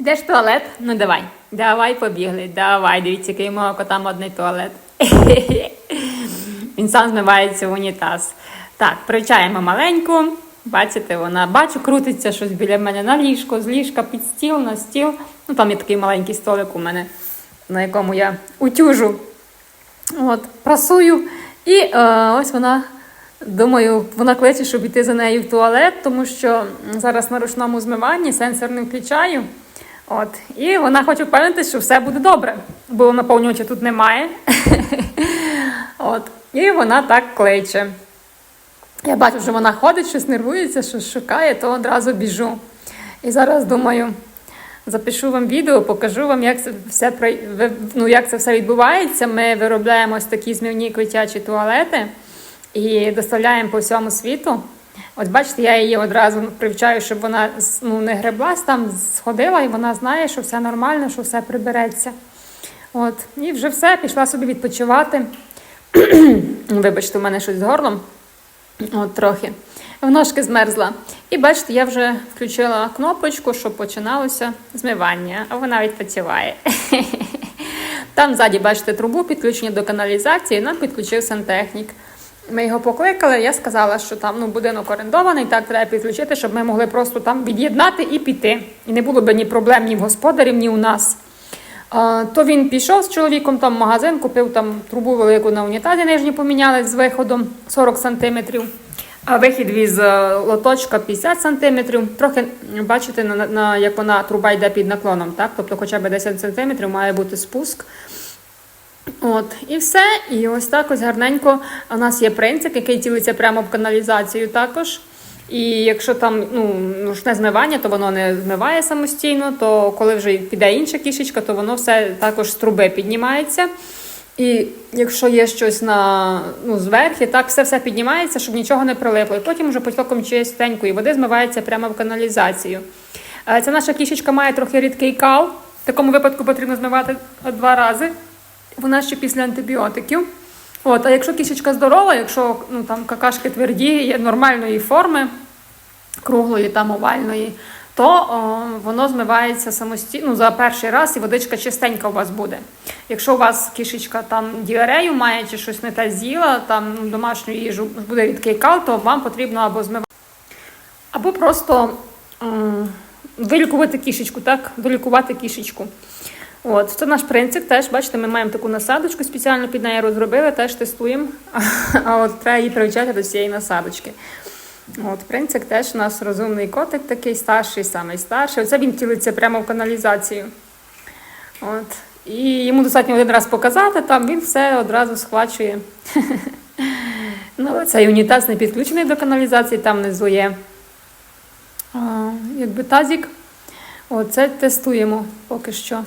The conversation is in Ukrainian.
Йдеш в туалет? Ну давай. Давай побігли. Давай, дивіться, який мого кота модний туалет. Він сам змивається в унітаз. Так, привчаємо маленьку. Бачите, вона бачу, крутиться щось біля мене на ліжко, з ліжка під стіл, на стіл. Ну там є такий маленький столик у мене, на якому я утюжу. От, прасую. І е, ось вона, думаю, вона кличе, щоб йти за нею в туалет, тому що зараз на ручному змиванні сенсор не включаю. От, і вона хоче впевнитися, що все буде добре, бо наповнювача тут немає. От, і вона так кличе. Я бачу, що вона ходить, щось нервується, щось шукає, то одразу біжу. І зараз думаю, запишу вам відео, покажу вам, як це все ну, як це все відбувається. Ми виробляємо ось такі змівні квитячі туалети і доставляємо по всьому світу. От бачите, я її одразу привчаю, щоб вона ну, не греблась, там сходила, і вона знає, що все нормально, що все прибереться. От, і вже все, пішла собі відпочивати. Вибачте, у мене щось з горлом. От трохи. В ножки змерзла. І бачите, я вже включила кнопочку, щоб починалося змивання, а вона відпочиває. Там ззаді, бачите, трубу підключення до каналізації, нам підключив сантехнік. Ми його покликали, я сказала, що там ну, будинок орендований, так треба підключити, щоб ми могли просто там від'єднати і піти. І не було б ні проблем ні в господарів, ні у нас. А, то він пішов з чоловіком там в магазин, купив там трубу велику на унітазі нижню поміняли з виходом 40 сантиметрів. А вихід від е, лоточка 50 сантиметрів. Трохи бачите, на, на, як вона труба йде під наклоном, так? Тобто хоча б 10 сантиметрів має бути спуск. От, і все. І ось так ось гарненько. У нас є принцип, який цілиться прямо в каналізацію також. І якщо там ну, ручне змивання, то воно не змиває самостійно, то коли вже піде інша кішечка, то воно все також з труби піднімається. І якщо є щось на ну, зверху, так все піднімається, щоб нічого не прилипло. І потім вже потоком чистенької води змивається прямо в каналізацію. Е, Ця наша кішечка має трохи рідкий кал. В такому випадку потрібно змивати два рази. Вона ще після антибіотиків. От, а якщо кішечка здорова, якщо ну, там какашки тверді, є нормальної форми, круглої там овальної, то о, воно змивається самостійно ну, за перший раз і водичка чистенька у вас буде. Якщо у вас кішечка там діарею має чи щось не те з'їла, там домашню їжу буде рідкий кал, то вам потрібно або змивати, або просто м, вилікувати кішечку, так? Долікувати кішечку. От, це наш принцип теж, бачите, ми маємо таку насадочку, спеціально під неї розробили, теж тестуємо. А от треба її привчати до цієї насадочки. От, принцип теж у нас розумний котик такий старший, самий старший. Оце він тілиться прямо в каналізацію. От. І йому достатньо один раз показати, там він все одразу схвачує. Ну, цей унітаз не підключений до каналізації, там внизу є якби тазик. Оце тестуємо поки що.